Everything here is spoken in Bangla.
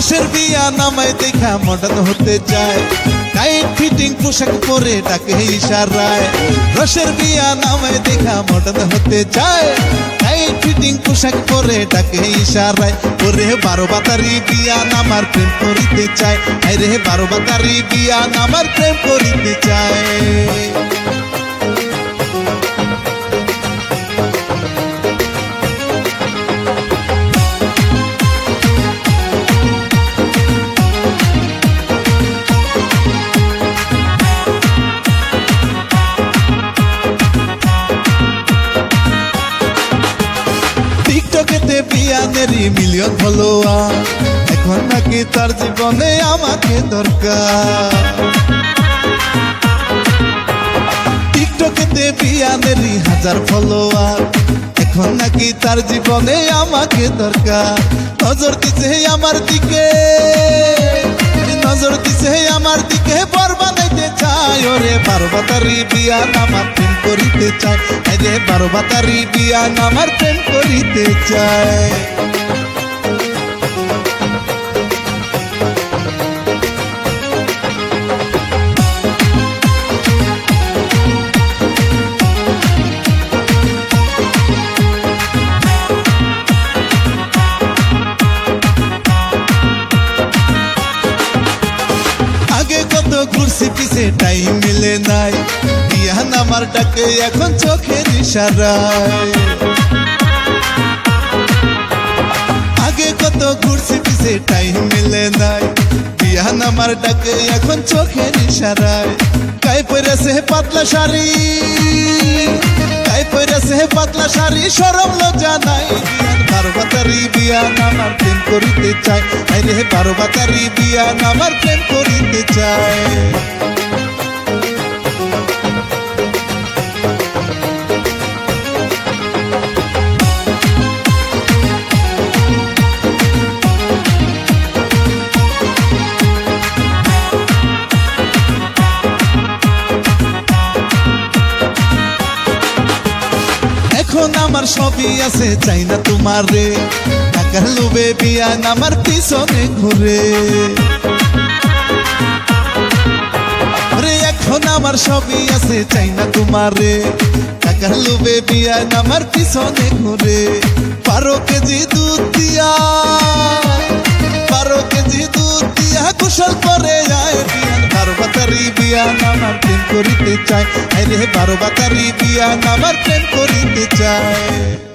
রসের বিয়া নামায় দেখা মডার্ন হতে চায় টাইট ফিটিং পোশাক পরে ডাকে ইশারায়। রসের বিয়া নামায় দেখা মডার্ন হতে চায় টাইট ফিটিং পোশাক পরে ডাকে ইশারায়। ওরে বারো বাতারি বিয়া নামার প্রেম করিতে চায়। আরে বারো বাতারি বিয়া নামার প্রেম করিতে চায়। বিয়ানেরই মিলিয়ন ফলোয়ার এখন নাকি তার জীবনে আমাকে দরকার। টিকটকেতে হাজার ফলোয়ার এখন নাকি তার জীবনে আমাকে দরকার। নজর দিছে আমার দিকে। নজর দিছে আমার দিকে। বর বানাইতে চায় ওরে বারো বাতারি বিয়া নামার প্রেম করিতে চায় আরে বারো বাতারি বিয়া নামার প্রেম করিতে চায়। ঘুরছি পিছে টাইম মিলে নাই। বিয়ান আমার ডাকে এখন চোখের ইশারায়। আগে কত ঘুরছি পিছে টাইম মিলে নাই। বিয়ান আমার ডাকে এখন চোখের ইশারায়। গায়ে পরেছে পাতলা শাড়ি। গায়ে পরেছে পাতলা শাড়ি, সরম লজ্জা নাই। বিয়ান বারো বাতারি বিয়ান আমার করিতে চায়। আরে বারো বাতারি বিয়ান আমার প্রেম করিতে চায়। আমার সবই আছে, চাই না তোমার। রে টাকার লোভে বিয়ান আমার পিছনে ঘুরে। এখন আমার সবই আছে চাই না তোমার। রে টাকার লোভে বিয়ান আমার পিছনে ঘুরে। বারো কেজি দুধ দিয়া, বারো কেজি দুধ দিয়া কুশল করে যায় বিয়ান। বারো বাতারি বিয়ান আমার প্রেম করিতে চায়। আরে বারো বাতারি বিয়ান আমার প্রেম করিতে চায়।